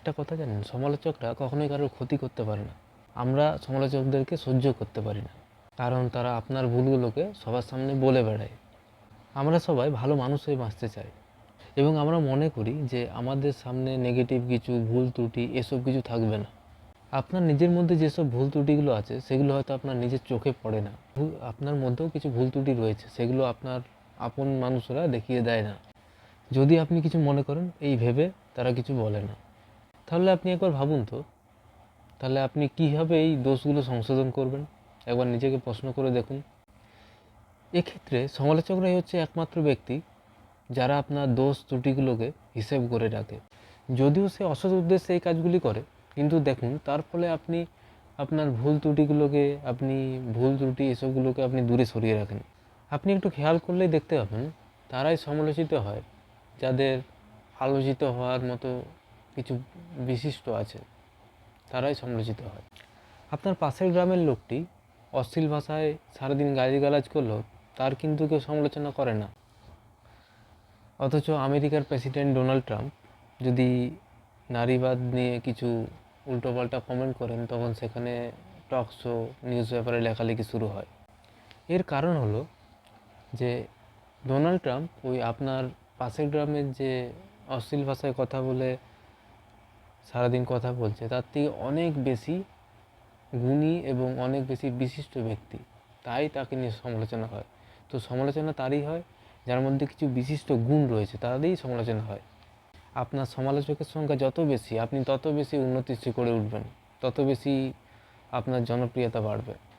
একটা কথা জানেন, সমালোচকরা কখনোই কারোর ক্ষতি করতে পারে না। আমরা সমালোচকদেরকে সহ্য করতে পারি না, কারণ তারা আপনার ভুলগুলোকে সবার সামনে বলে বেড়ায়। আমরা সবাই ভালো মানুষ হয়ে বাঁচতে চাই এবং আমরা মনে করি যে আমাদের সামনে নেগেটিভ কিছু, ভুল ত্রুটি এসব কিছু থাকবে না। আপনার নিজের মধ্যে যেসব ভুল ত্রুটিগুলো আছে, সেগুলো হয়তো আপনার নিজের চোখে পড়ে না। আপনার মধ্যেও কিছু ভুল ত্রুটি রয়েছে, সেগুলো আপনার আপন মানুষরা দেখিয়ে দেয় না। যদি আপনি কিছু মনে করেন, এই ভেবে তারা কিছু বলে না। তাহলে আপনি একবার ভাবুন তো। তাহলে আপনি কীভাবে এই দোষগুলো সংশোধন করবেন? একবার নিজেকে প্রশ্ন করে দেখুন। এক্ষেত্রে সমালোচকরাই হচ্ছে একমাত্র ব্যক্তি যারা আপনার দোষ ত্রুটিগুলোকে হিসেব করে রাখে। যদিও সে অসৎ উদ্দেশ্যে এই কাজগুলি করে, কিন্তু দেখুন, তার ফলে আপনি আপনার ভুল ত্রুটিগুলোকে, আপনি ভুল ত্রুটি এসবগুলোকে আপনি দূরে সরিয়ে রাখেন। আপনি একটু খেয়াল করলেই দেখতে পাবেন, তারাই সমালোচিত হয়। যাদের আলোচিত হওয়ার মতো কিছু বিশিষ্ট আছে তারাই সমালোচিত হয়। আপনার পাশের গ্রামের লোকটি অশ্লীল ভাষায় সারাদিন গালিগালাজ করল তার কিন্তু কেউ সমালোচনা করে না। অথচ আমেরিকার প্রেসিডেন্ট ডোনাল্ড ট্রাম্প যদি নারীবাদ নিয়ে কিছু উল্টোপাল্টা কমেন্ট করেন, তখন সেখানে টক শো, নিউজ পেপারে লেখালেখি শুরু হয়। এর কারণ হলো যে ডোনাল্ড ট্রাম্প ওই আপনার পাশের গ্রামের যে অশ্লীল ভাষায় কথা বলে সারাদিন কথা বলছে, তার থেকে অনেক বেশি গুণী এবং অনেক বেশি বিশিষ্ট ব্যক্তি। তাই তাকে নিয়ে সমালোচনা হয়। তো সমালোচনা তারই হয়, যার মধ্যে কিছু বিশিষ্ট গুণ রয়েছে, তাদেরই সমালোচনা হয়। আপনার সমালোচকের সংখ্যা যত বেশি, আপনি তত বেশি উন্নতি করে উঠবেন। তত বেশি আপনার জনপ্রিয়তা বাড়বে।